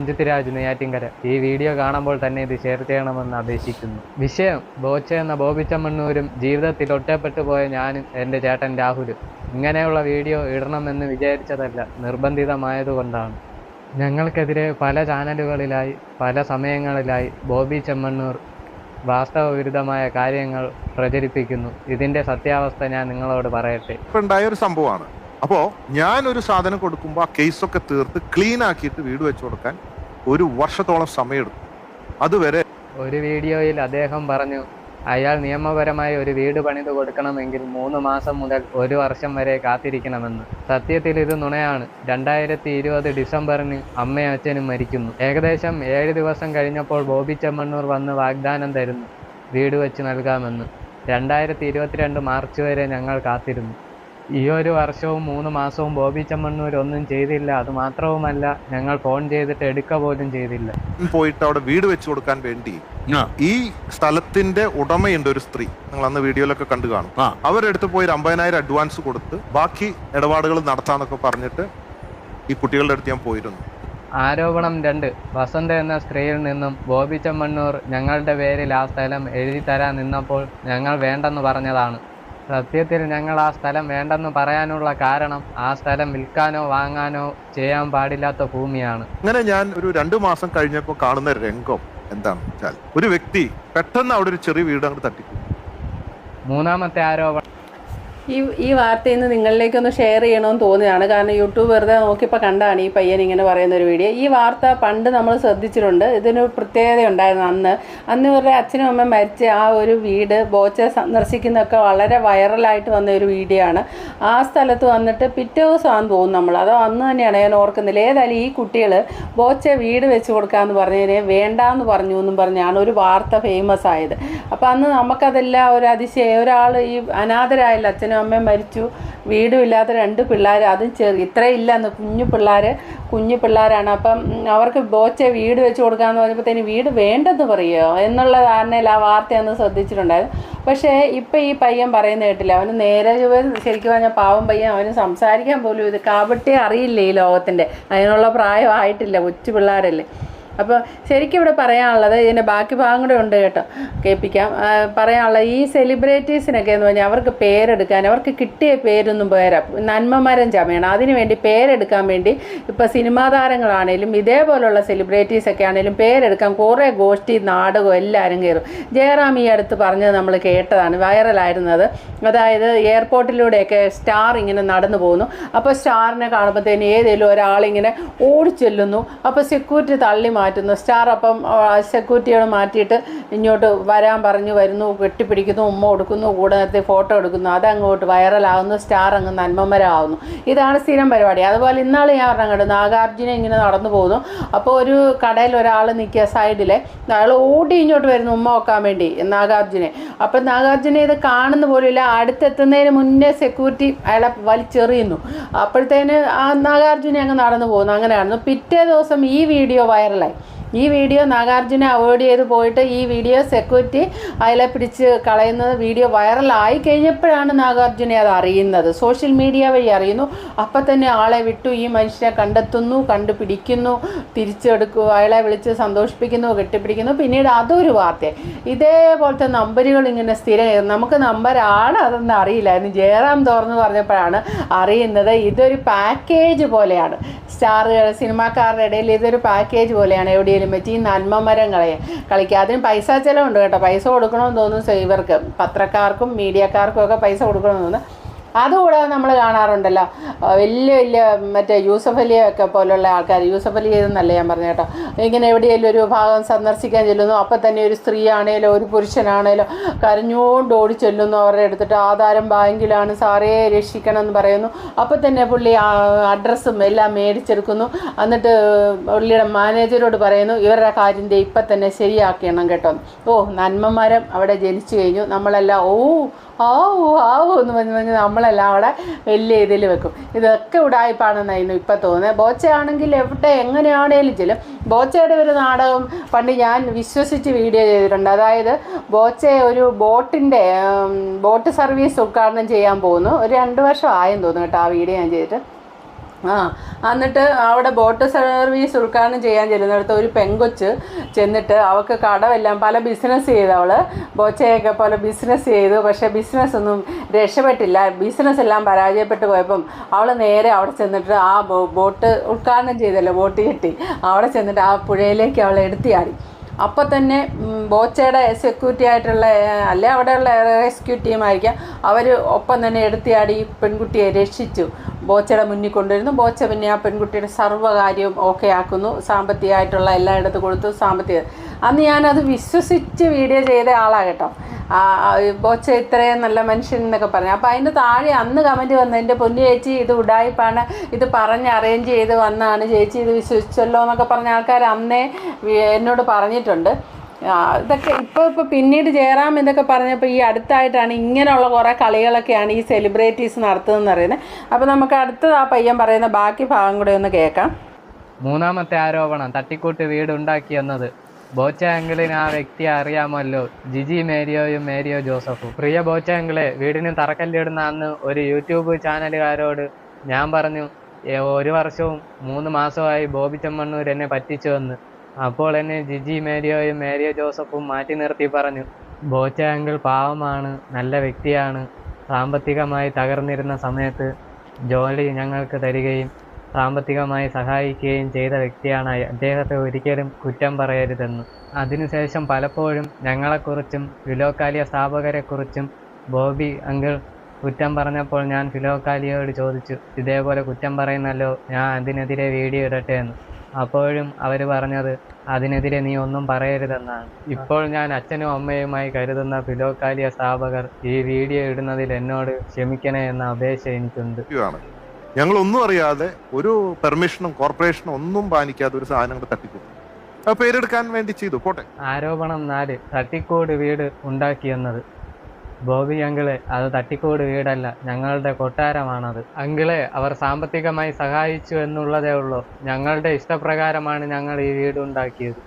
രഞ്ജിത്ത് രാജ് നെയ്യാറ്റിങ്കര ഈ വീഡിയോ കാണുമ്പോൾ തന്നെ ഇത് ഷെയർ ചെയ്യണമെന്ന് അപേക്ഷിക്കുന്നു. വിഷയം ബോച്ച എന്ന ബോബിച്ചമ്മണ്ണൂരും ജീവിതത്തിൽ ഒറ്റപ്പെട്ടു പോയ ഞാനും എന്റെ ചേട്ടൻ രാഹുലും ഇങ്ങനെയുള്ള വീഡിയോ ഇടണമെന്ന് വിചാരിച്ചതല്ല നിർബന്ധിതമായതുകൊണ്ടാണ്. ഞങ്ങൾക്കെതിരെ പല ചാനലുകളിലായി പല സമയങ്ങളിലായി ബോബി ചെമ്മണ്ണൂർ വാസ്തവവിരുദ്ധമായ കാര്യങ്ങൾ പ്രചരിപ്പിക്കുന്നു. ഇതിന്റെ സത്യാവസ്ഥ ഞാൻ നിങ്ങളോട് പറയട്ടെ. ഉണ്ടായ ഒരു സംഭവമാണ്. അപ്പോ ഞാൻ ഒരു സാധനം കൊടുക്കുമ്പോൾ ആ കേസൊക്കെ തീർത്ത് ക്ലീൻ ആക്കിയിട്ട് വീട് വെച്ചു കൊടുക്കാൻ ഒരു വർഷത്തോളം സമയമെടുക്കും. അതുവരെ ഒരു വീഡിയോയിൽ അദ്ദേഹം പറഞ്ഞു അയാൾ നിയമപരമായി ഒരു വീട് പണിത് കൊടുക്കണമെങ്കിൽ മൂന്ന് മാസം മുതൽ ഒരു വർഷം വരെ കാത്തിരിക്കണമെന്ന്. സത്യത്തിൽ ഇത് നുണയാണ്. രണ്ടായിരത്തി ഇരുപത് ഡിസംബറിന് അമ്മയും അച്ഛനും മരിക്കുന്നു. ഏകദേശം ഏഴ് ദിവസം കഴിഞ്ഞപ്പോൾ ബോബി ചെമ്മണ്ണൂർ വന്ന് വാഗ്ദാനം തരുന്നു. വീട് വെച്ച് നൽകാമെന്ന്. രണ്ടായിരത്തി ഇരുപത്തിരണ്ട് മാർച്ച് വരെ ഞങ്ങൾ കാത്തിരുന്നു. ഈ ഒരു വർഷവും മൂന്ന് മാസവും ബോബി ചെമ്മണ്ണൂർ ഒന്നും ചെയ്തില്ല. അത് മാത്രവുമല്ല ഞങ്ങൾ ഫോൺ ചെയ്തിട്ട് എടുക്ക പോലും ചെയ്തില്ല. പോയിട്ട് അവിടെ വീട് വെച്ചു കൊടുക്കാൻ വേണ്ടി ഈ സ്ഥലത്തിന്റെ ഉടമയുണ്ട് ഒരു സ്ത്രീ. നിങ്ങൾ അന്ന് വീഡിയോയിലൊക്കെ കണ്ടു കാണും. അവരെടുത്ത് പോയി ഒരു അമ്പതിനായിരം അഡ്വാൻസ് കൊടുത്ത് ബാക്കി ഇടപാടുകൾ നടത്താന്നൊക്കെ പറഞ്ഞിട്ട് ഈ കുട്ടികളുടെ അടുത്ത് ഞാൻ പോയിരുന്നു. ആരോപണം രണ്ട്. വസന്ത എന്ന സ്ത്രീയിൽ നിന്നും ബോബി ചെമ്മണ്ണൂർ ഞങ്ങളുടെ പേരിൽ ആ സ്ഥലം എഴുതി തരാൻ നിന്നപ്പോൾ ഞങ്ങൾ വേണ്ടെന്ന് പറഞ്ഞതാണ്. സത്യത്തിൽ ഞങ്ങൾ ആ സ്ഥലം വേണ്ടെന്ന് പറയാനുള്ള കാരണം ആ സ്ഥലം വിൽക്കാനോ വാങ്ങാനോ ചെയ്യാൻ പാടില്ലാത്ത ഭൂമിയാണ്. അങ്ങനെ ഞാൻ ഒരു രണ്ടു മാസം കഴിഞ്ഞപ്പോൾ കാണുന്ന രംഗം എന്താണെന്ന് വെച്ചാൽ ഒരു വ്യക്തി പെട്ടെന്ന് അവിടെ ഒരു ചെറിയ വീട് അങ്ങോട്ട് തട്ടി മൂന്നാമത്തെ ആരോപണം ഈ ഈ വാർത്തയിൽ നിന്ന് നിങ്ങളിലേക്കൊന്ന് ഷെയർ ചെയ്യണമെന്ന് തോന്നിയാണ് കാരണം യൂട്യൂബ് വെറുതെ നോക്കിയപ്പോൾ കണ്ടാണ് ഈ പയ്യൻ ഇങ്ങനെ പറയുന്ന ഒരു വീഡിയോ ഈ വാർത്ത പണ്ട് നമ്മൾ ശ്രദ്ധിച്ചിട്ടുണ്ട്. ഇതിന് പ്രത്യേകത ഉണ്ടായിരുന്നു അന്ന്. അന്ന് ഇവരുടെ അച്ഛനും അമ്മയും മരിച്ച ആ ഒരു വീട് ബോച്ച സന്ദർശിക്കുന്നതൊക്കെ വളരെ വൈറലായിട്ട് വന്ന ഒരു വീഡിയോ ആണ്. ആ സ്ഥലത്ത് വന്നിട്ട് പിറ്റേ ദിവസമാണെന്ന് തോന്നുന്നു നമ്മൾ അതോ അന്ന് തന്നെയാണ് ഞാൻ ഓർക്കുന്നില്ല. ഏതായാലും ഈ കുട്ടികൾ ബോച്ച വീട് വെച്ച് കൊടുക്കാമെന്ന് പറഞ്ഞതിനെ വേണ്ടാന്ന് പറഞ്ഞു എന്നും പറഞ്ഞാണ് ഒരു വാർത്ത ഫേമസ് ആയത്. അപ്പോൾ അന്ന് നമുക്കതെല്ലാം ഒരു അതിശയം. ഒരാൾ ഈ അനാഥരായല്ലോ അച്ഛനും അമ്മയും മരിച്ചു. വീടുമില്ലാത്ത രണ്ട് പിള്ളേർ അതും ചെറിയ ഇത്രയില്ല എന്ന് കുഞ്ഞു പിള്ളേർ കുഞ്ഞു പിള്ളേരാണ്. അപ്പം അവർക്ക് ബോച്ച വീട് വെച്ച് കൊടുക്കാമെന്ന് പറഞ്ഞപ്പോഴത്തേന് വീട് വേണ്ടെന്ന് പറയുമോ എന്നുള്ള ധാരണയിൽ ആ വാർത്ത അന്ന് ശ്രദ്ധിച്ചിട്ടുണ്ടായിരുന്നു. പക്ഷേ ഇപ്പം ഈ പയ്യൻ പറയുന്ന കേട്ടില്ല. അവന് നേരെ ചൊവ്വേ ശരിക്കും പറഞ്ഞാൽ പാവം പയ്യൻ അവന് സംസാരിക്കാൻ പോലും ഇത് കാബട്ടി അറിയില്ല ഈ ലോകത്തിന്റെ? അതിനുള്ള പ്രായമായിട്ടില്ല കൊച്ചു പിള്ളേരല്ലേ. അപ്പോൾ ശരിക്കും ഇവിടെ പറയാനുള്ളത് ഇതിന്റെ ബാക്കി ഭാഗം കൂടെ ഉണ്ട് കേട്ടോ. കേൾപ്പിക്കാം. പറയാനുള്ളത് ഈ സെലിബ്രിറ്റീസിനൊക്കെ എന്ന് പറഞ്ഞാൽ അവർക്ക് പേരെടുക്കാൻ അവർക്ക് കിട്ടിയ പേരൊന്നും പേരാ. നന്മമരം ചമയണം. അതിനു വേണ്ടി പേരെടുക്കാൻ വേണ്ടി ഇപ്പോൾ സിനിമാ താരങ്ങളാണേലും ഇതേപോലുള്ള സെലിബ്രിറ്റീസൊക്കെ ആണേലും പേരെടുക്കാൻ കുറേ ഗോഷ്ഠി നാടകവും എല്ലാവരും കയറും ജയറാം ഈ അടുത്ത് പറഞ്ഞത് നമ്മൾ കേട്ടതാണ് വൈറലായിരുന്നത്. അതായത് എയർപോർട്ടിലൂടെയൊക്കെ സ്റ്റാർ ഇങ്ങനെ നടന്നു പോകുന്നു. അപ്പോൾ സ്റ്റാറിനെ കാണുമ്പോഴത്തേന് ഏതെങ്കിലും ഒരാളിങ്ങനെ ഓടിച്ചെല്ലുന്നു. അപ്പോൾ സെക്യൂരിറ്റി തള്ളി മാറ്റുന്നു. സ്റ്റാർ അപ്പം സെക്യൂരിറ്റിയോട് മാറ്റിയിട്ട് ഇങ്ങോട്ട് വരാൻ പറഞ്ഞു വരുന്നു കെട്ടിപ്പിടിക്കുന്നു ഉമ്മ കൊടുക്കുന്നു കൂടെ നിർത്തി ഫോട്ടോ എടുക്കുന്നു. അതങ്ങോട്ട് വൈറലാകുന്നു സ്റ്റാർ അങ്ങ് നന്മമരാകുന്നു ഇതാണ് സ്ഥിരം പരിപാടി. അതുപോലെ ഇന്നാൾ ഞാൻ പറഞ്ഞ കണ്ടു നാഗാർജുന ഇങ്ങനെ നടന്നു പോകുന്നു. അപ്പോൾ ഒരു കടയിൽ ഒരാൾ നിൽക്കുക സൈഡിലെ അയാൾ ഓടി ഇങ്ങോട്ട് വരുന്നു ഉമ്മ വെക്കാൻ വേണ്ടി നാഗാർജുനെ. അപ്പം നാഗാർജുന ഇത് കാണുന്ന പോലുമില്ല. അടുത്തെത്തുന്നതിന് മുന്നേ സെക്യൂരിറ്റി അയാളെ വലിച്ചെറിയുന്നു. അപ്പോഴത്തേന് ആ നാഗാർജുന അങ്ങ് നടന്നു പോകുന്നു. അങ്ങനെയായിരുന്നു പിറ്റേ ദിവസം ഈ വീഡിയോ വൈറലായി. ഈ വീഡിയോ നാഗാർജുന അവോയ്ഡ് ചെയ്ത് പോയിട്ട് ഈ വീഡിയോ സെക്യൂരിറ്റി അതിലെ പിടിച്ച് കളയുന്നത് വീഡിയോ വൈറലായി കഴിഞ്ഞപ്പോഴാണ് നാഗാർജുനെ അത് അറിയുന്നത്. സോഷ്യൽ മീഡിയ വഴി അറിയുന്നു. അപ്പം തന്നെ ആളെ വിട്ടു. ഈ മനുഷ്യനെ കണ്ടെത്തുന്നു കണ്ടുപിടിക്കുന്നു തിരിച്ചെടുക്കുക അയാളെ വിളിച്ച് സന്തോഷിപ്പിക്കുന്നു കെട്ടിപ്പിടിക്കുന്നു. പിന്നീട് അതൊരു വാർത്ത ഇതേപോലത്തെ നമ്പറുകൾ ഇങ്ങനെ സ്ഥിരം നമുക്ക് നമ്പരാണ് അതൊന്നും അറിയില്ലായിരുന്നു ജയറാം തോർന്ന് പറഞ്ഞപ്പോഴാണ് അറിയുന്നത്. ഇതൊരു പാക്കേജ് പോലെയാണ്. സ്റ്റാറുകൾ സിനിമാക്കാരുടെ ഇടയിൽ ഇതൊരു പാക്കേജ് പോലെയാണ്. എവിടെയെങ്കിലും വെച്ച് ഈ നന്മമരം കളയ കളിക്കുക. അതിന് പൈസ ചിലവുണ്ട് കേട്ടോ. പൈസ കൊടുക്കണമെന്ന് തോന്നുന്നു ഇവർക്ക്. പത്രക്കാർക്കും മീഡിയക്കാർക്കും ഒക്കെ പൈസ കൊടുക്കണമെന്ന് തോന്നുന്നു. അതുകൂടാതെ നമ്മൾ കാണാറുണ്ടല്ലോ. വലിയ വലിയ മറ്റേ യൂസഫ് അലിയൊക്കെ പോലുള്ള ആൾക്കാർ യൂസഫ് അലി എന്നല്ല ഞാൻ പറഞ്ഞു കേട്ടോ. ഇങ്ങനെ എവിടെയെങ്കിലും ഒരു ഭാഗം സന്ദർശിക്കാൻ ചെല്ലുന്നു. അപ്പം തന്നെ ഒരു സ്ത്രീ ആണേലോ ഒരു പുരുഷനാണേലോ കരഞ്ഞുകൊണ്ട് ഓടി ചെല്ലുന്നു അവരുടെ എടുത്തിട്ട് ആധാരം ബാങ്കിലാണ്. സാറേ രക്ഷിക്കണം എന്ന് പറയുന്നു. അപ്പം തന്നെ പുള്ളി അഡ്രസ്സും എല്ലാം മേടിച്ചെടുക്കുന്നു. എന്നിട്ട് പുള്ളിയുടെ മാനേജരോട് പറയുന്നു ഇവരുടെ കാര്യം ഇപ്പം തന്നെ ശരിയാക്കണം കേട്ടോ. ഓ നന്മമാരം അവിടെ ജനിച്ചു കഴിഞ്ഞു. നമ്മളെല്ലാം ഓ ആവൂ ആവൂ എന്ന് പറഞ്ഞ് പറഞ്ഞ് നമ്മളെല്ലാം അവിടെ വലിയ ഇതിൽ വെക്കും. ഇതൊക്കെ ഉടായ്പാണെന്നായിരുന്നു ഇപ്പം തോന്നുന്നത്. ബോച്ചയാണെങ്കിൽ എവിടെ എങ്ങനെയാണേലും ചെല്ലും. ബോച്ചയുടെ ഒരു നാടകം പണ്ട് ഞാൻ വിശ്വസിച്ച് വീഡിയോ ചെയ്തിട്ടുണ്ട്. അതായത് ബോച്ച ഒരു ബോട്ടിന്റെ ബോട്ട് സർവീസ് ഉദ്ഘാടനം ചെയ്യാൻ പോകുന്നു. ഒരു രണ്ട് വർഷം ആയെന്ന് തോന്നുന്നു കേട്ടോ ആ വീഡിയോ ഞാൻ ചെയ്തിട്ട്. ആ എന്നിട്ട് അവിടെ ബോട്ട് സർവീസ് ഉദ്ഘാടനം ചെയ്യാൻ ചെല്ലുന്നിടത്ത് ഒരു പെങ്കൊച്ച് ചെന്നിട്ട് അവൾക്ക് കടമെല്ലാം പല ബിസിനസ് ചെയ്ത് അവൾ ബോച്ചയൊക്കെ പോലെ ബിസിനസ് ചെയ്തു. പക്ഷേ ബിസിനസ് ഒന്നും രക്ഷപ്പെട്ടില്ല. ബിസിനസ് എല്ലാം പരാജയപ്പെട്ട് പോയപ്പം അവൾ നേരെ അവിടെ ചെന്നിട്ട് ആ ബോട്ട് ഉദ്ഘാടനം ചെയ്തല്ലോ ബോട്ട് കെട്ടി. അവിടെ ചെന്നിട്ട് ആ പുഴയിലേക്ക് അവളെ എടുത്തിയാടി. അപ്പോൾ തന്നെ ബോച്ചയുടെ സെക്യൂരിറ്റി ആയിട്ടുള്ള അല്ലെ അവിടെയുള്ള റെസ്ക്യൂ ടീമായിരിക്കാം അവർ ഒപ്പം തന്നെ എടുത്തിയാടി പെൺകുട്ടിയെ രക്ഷിച്ചു. ബോച്ചയുടെ മുന്നിൽ കൊണ്ടുവരുന്നു. ബോച്ച പിന്നെ ആ പെൺകുട്ടിയുടെ സർവകാര്യവും ഓക്കെ ആക്കുന്നു. സാമ്പത്തികമായിട്ടുള്ള എല്ലായിടത്തും കൊടുത്തു. സാമ്പത്തിക അന്ന് ഞാനത് വിശ്വസിച്ച് വീഡിയോ ചെയ്ത ആളാണ് കേട്ടോ. ബോച്ച ഇത്രയും നല്ല മനുഷ്യൻ എന്നൊക്കെ പറഞ്ഞു. അപ്പോൾ അതിന്റെ താഴെ അന്ന് കമന്റ് വന്നു. എന്റെ പൊന്നു ചേച്ചി ഇത് ഉടായ്പാണ് ഇത് പറഞ്ഞ് അറേഞ്ച് ചെയ്ത് വന്നാണ്. ചേച്ചി ഇത് വിശ്വസിച്ചല്ലോ എന്നൊക്കെ പറഞ്ഞ ആൾക്കാർ അന്നേ എന്നോട് പറഞ്ഞിട്ടുണ്ട്. ഇതൊക്കെ ഇപ്പോൾ ഇപ്പോൾ പിന്നീട് ചേരാം എന്നൊക്കെ പറഞ്ഞപ്പോൾ ഈ അടുത്തായിട്ടാണ് ഇങ്ങനെയുള്ള കുറേ കളികളൊക്കെയാണ് ഈ സെലിബ്രിറ്റീസ് നടത്തുന്നതെന്ന് പറയുന്നത്. അപ്പോൾ നമുക്ക് അടുത്തത് ആ പയ്യൻ പറയുന്ന ബാക്കി ഭാഗം കൂടെ ഒന്ന് കേൾക്കാം. മൂന്നാമത്തെ ആരോപണം തട്ടിക്കൂട്ട് വീടുണ്ടാക്കിയെന്നത് ബോച്ച അങ്കിളിന് ആ വ്യക്തിയെ അറിയാമല്ലോ ജിജി മേരിയോയും മേരിയോ ജോസഫും. പ്രിയ ബോച്ച അങ്കിളെ വീടിന് തറക്കല്ലിടുന്ന അന്ന് ഒരു യൂട്യൂബ് ചാനലുകാരോട് ഞാൻ പറഞ്ഞു ഒരു വർഷവും മൂന്ന് മാസമായി ബോബി ചെമ്മണ്ണൂർ എന്നെ പറ്റിച്ചുവെന്ന് അപ്പോൾ എന്നെ ജിജി മേരിയോയും മേരിയോ ജോസഫും മാറ്റി നിർത്തി പറഞ്ഞു ബോച്ച അങ്കിൾ പാവമാണ് നല്ല വ്യക്തിയാണ്. സാമ്പത്തികമായി തകർന്നിരുന്ന സമയത്ത് ജോലി ഞങ്ങൾക്ക് തരികയും സാമ്പത്തികമായി സഹായിക്കുകയും ചെയ്ത വ്യക്തിയാണ് അദ്ദേഹത്തെ ഒരിക്കലും കുറ്റം പറയരുതെന്ന്. അതിനുശേഷം പലപ്പോഴും ഞങ്ങളെക്കുറിച്ചും ഫിലോക്കാലിയ സ്ഥാപകരെക്കുറിച്ചും ബോബി അങ്കിൾ കുറ്റം പറഞ്ഞപ്പോൾ ഞാൻ ഫിലോക്കാലിയോട് ചോദിച്ചു ഇതേപോലെ കുറ്റം പറയുന്നല്ലോ ഞാൻ അതിനെതിരെ വീഡിയോ ഇടട്ടെ എന്ന്. അപ്പോഴും അവർ പറഞ്ഞത് അതിനെതിരെ നീ ഒന്നും പറയരുതെന്നാണ്. ഇപ്പോൾ ഞാൻ അച്ഛനും അമ്മയുമായി കരുതുന്ന ഫിലോക്കാലിയ സ്ഥാപകർ ഈ വീഡിയോ ഇടുന്നതിൽ എന്നോട് ക്ഷമിക്കണേ എന്ന അപേക്ഷ എനിക്കുണ്ട്. ഞങ്ങൾ ഒന്നും അറിയാതെ ഒരു പെർമിഷനും കോർപ്പറേഷനും ഒന്നും പാലിക്കാതെ ഒരു സാധനങ്ങൾ തട്ടിക്കൊടുത്തു അത് പേരെടുക്കാൻ വേണ്ടി ചെയ്തു. പോട്ടെ. ആരോപണം നാല് തട്ടിക്കോട് വീട് ഉണ്ടാക്കിയെന്നത് ബോബി അങ്കിളെ അത് തട്ടിക്കോട് വീടല്ല ഞങ്ങളുടെ കൊട്ടാരമാണത്. അങ്കിളെ അവർ സാമ്പത്തികമായി സഹായിച്ചു എന്നുള്ളതേ ഉള്ളൂ. ഞങ്ങളുടെ ഇഷ്ടപ്രകാരമാണ് ഞങ്ങൾ ഈ വീട് ഉണ്ടാക്കിയത്.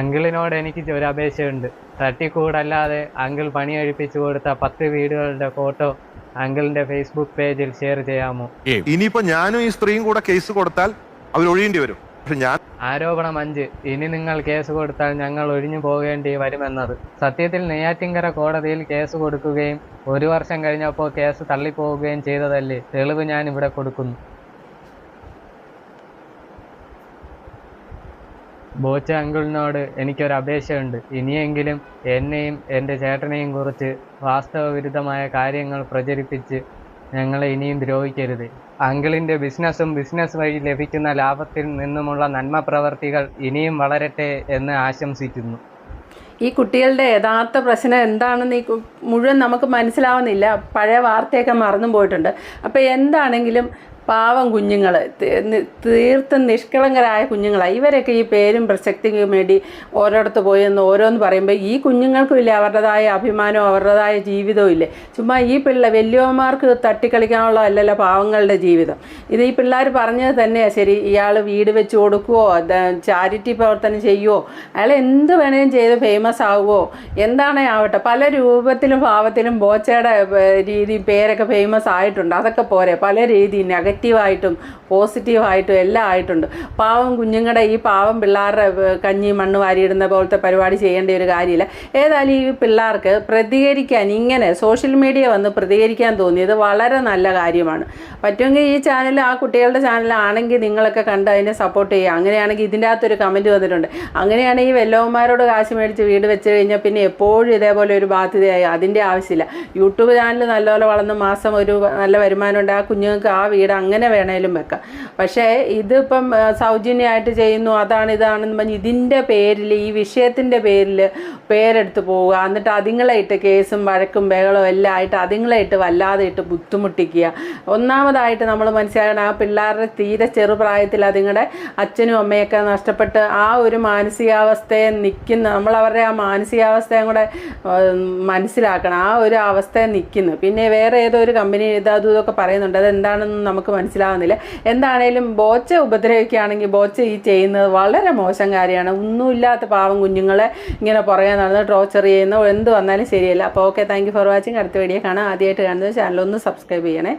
അങ്കിളിനോട് എനിക്ക് ഒരു അപേക്ഷയുണ്ട്. തട്ടിക്കൂടല്ലാതെ അങ്കിൾ പണിയഴിപ്പിച്ചു കൊടുത്ത പത്ത് വീടുകളുടെ ഫോട്ടോ അങ്കിളിന്റെ ഫേസ്ബുക്ക് പേജിൽ ഷെയർ ചെയ്യാമോ? ഇനിയിപ്പോ ഞാനും ഈ സ്ത്രീയും കൂടെ കേസ് കൊടുത്താൽ അവർ ഒഴിയേണ്ടി വരും. ഞാൻ? ആരോപണം അഞ്ച്. ഇനി നിങ്ങൾ കേസ് കൊടുത്താൽ ഞങ്ങൾ ഒഴിഞ്ഞു പോകേണ്ടി വരുമെന്നത്. സത്യത്തിൽ നെയ്യാറ്റിങ്കര കോടതിയിൽ കേസ് കൊടുക്കുകയും ഒരു വർഷം കഴിഞ്ഞപ്പോൾ കേസ് തള്ളിപ്പോവുകയും ചെയ്തതല്ലേ? തെളിവ് ഞാൻ ഇവിടെ കൊടുക്കുന്നു. ബോച്ച അങ്കിളിനോട് എനിക്കൊരു അപേക്ഷയുണ്ട്. ഇനിയെങ്കിലും എന്നെയും എന്റെ ചേട്ടനെയും കുറിച്ച് വാസ്തവവിരുദ്ധമായ കാര്യങ്ങൾ പ്രചരിപ്പിച്ച് ഞങ്ങളെ ഇനിയും ദ്രോഹിക്കരുത്. അങ്കിളിന്റെ ബിസിനസ്സും ബിസിനസ് വഴി ലഭിക്കുന്ന ലാഭത്തിൽ നിന്നുമുള്ള നന്മ പ്രവർത്തികൾ ഇനിയും വളരട്ടെ എന്ന് ആശംസിക്കുന്നു. ഈ കുട്ടികളുടെ യഥാർത്ഥ പ്രശ്നം എന്താണെന്ന് ഈ മുഴുവൻ നമുക്ക് മനസ്സിലാവുന്നില്ല. പഴയ വാർത്തയൊക്കെ മറന്നു പോയിട്ടുണ്ട്. അപ്പോൾ എന്താണെങ്കിലും പാവം കുഞ്ഞുങ്ങൾ തീർത്തും നിഷ്കളങ്കരായ കുഞ്ഞുങ്ങളാണ് ഇവരൊക്കെ ഈ പേരും പ്രസക്തിക്കും വേണ്ടി ഓരോടത്ത് പോയെന്ന് ഓരോന്ന് പറയുമ്പോൾ ഈ കുഞ്ഞുങ്ങൾക്കും ഇല്ലേ അവരുടേതായ അഭിമാനവും അവരുടേതായ ജീവിതവും ഇല്ലേ? ചുമ്മാ ഈ പിള്ള വലിയവന്മാർക്ക് തട്ടിക്കളിക്കാനുള്ള അല്ലല്ലോ പാവങ്ങളുടെ ജീവിതം. ഇത് ഈ പിള്ളേർ പറഞ്ഞത് തന്നെയാണ് ശരി ഇയാൾ വീട് വെച്ച് കൊടുക്കുവോ? ചാരിറ്റി പ്രവർത്തനം ചെയ്യുവോ? അയാൾ എന്ത് വേണേലും ചെയ്ത് ഫേമസ് ആവുമോ എന്താണേ ആവട്ടെ. പല രൂപത്തിലും ഭാവത്തിലും ബോച്ചയുടെ രീതി പേരൊക്കെ ഫേമസ് ആയിട്ടുണ്ട്. അതൊക്കെ പോരെ. പല രീതി നെഗറ്റീവായിട്ടും പോസിറ്റീവായിട്ടും എല്ലാം ആയിട്ടുണ്ട്. പാവം കുഞ്ഞുങ്ങളുടെ ഈ പാവം പിള്ളേരുടെ കഞ്ഞി മണ്ണ് വാരിയിടുന്ന പോലത്തെ പരിപാടി ചെയ്യേണ്ട ഒരു കാര്യമില്ല. ഏതായാലും ഈ പിള്ളേർക്ക് പ്രതികരിക്കാൻ ഇങ്ങനെ സോഷ്യൽ മീഡിയ വന്ന് പ്രതികരിക്കാൻ തോന്നിയത് വളരെ നല്ല കാര്യമാണ്. പറ്റുമെങ്കിൽ ഈ ചാനൽ ആ കുട്ടികളുടെ ചാനലാണെങ്കിൽ നിങ്ങളൊക്കെ കണ്ട് അതിനെ സപ്പോർട്ട് ചെയ്യുക. അങ്ങനെയാണെങ്കിൽ ഇതിന്റെ അകത്തൊരു കമന്റ് വന്നിട്ടുണ്ട്. അങ്ങനെയാണെങ്കിൽ വെല്ലവന്മാരോട് കാശ് മേടിച്ച് വീട് വെച്ച് കഴിഞ്ഞാൽ പിന്നെ എപ്പോഴും ഇതേപോലെ ഒരു ബാധ്യതയായി. അതിന്റെ ആവശ്യമില്ല. യൂട്യൂബ് ചാനൽ നല്ലപോലെ വളർന്ന് മാസം ഒരു നല്ല വരുമാനമുണ്ട്. ആ കുഞ്ഞുങ്ങൾക്ക് ആ വീട് അങ്ങനെ വേണേലും വെക്കാം. പക്ഷേ ഇതിപ്പം സൗജന്യമായിട്ട് ചെയ്യുന്നു അതാണ് ഇതാണെന്ന് പറഞ്ഞ് ഇതിന്റെ പേരിൽ ഈ വിഷയത്തിന്റെ പേരിൽ പേരെടുത്ത് പോവുക. എന്നിട്ട് അതുങ്ങളെ ഇട്ട് കേസും വഴക്കും ബഹളവും എല്ലാം ആയിട്ട് അതുങ്ങളെ ഇട്ട് വല്ലാതെ ഇട്ട് ബുദ്ധിമുട്ടിക്കുക. ഒന്നാമതായിട്ട് നമ്മൾ മനസ്സിലാക്കണം ആ പിള്ളേരുടെ തീരെ ചെറുപ്രായത്തിൽ അതുങ്ങളുടെ അച്ഛനും അമ്മയൊക്കെ നഷ്ടപ്പെട്ട് ആ ഒരു മാനസികാവസ്ഥയെ നിൽക്കുന്ന നമ്മൾ അവരുടെ ആ മാനസികാവസ്ഥയും കൂടെ മനസ്സിലാക്കണം. ആ ഒരു അവസ്ഥയെ നിൽക്കുന്നു. പിന്നെ വേറെ ഏതോ ഒരു കമ്പനി ഇത് ഇതൊക്കെ പറയുന്നുണ്ട്. അതെന്താണെന്ന് നമുക്ക് മനസ്സിലാവുന്നില്ല. എന്താണേലും ബോച്ച ഉപദ്രവിക്കുകയാണെങ്കിൽ ബോച്ച ഈ ചെയ്യുന്നത് വളരെ മോശം കാര്യമാണ്. ഒന്നുമില്ലാത്ത പാവം കുഞ്ഞുങ്ങളെ ഇങ്ങനെ പുറകെ നടന്ന് ടോർച്ചർ ചെയ്യുന്ന. എന്ത് വന്നാലും ശരിയല്ല. അപ്പോൾ ഓക്കെ താങ്ക് ഫോർ വാച്ചിങ് അടുത്ത വീഡിയോ കാണാം. ആദ്യമായിട്ട് കാണുന്നത് ചാനൽ ഒന്ന് സബ്സ്ക്രൈബ് ചെയ്യണേ.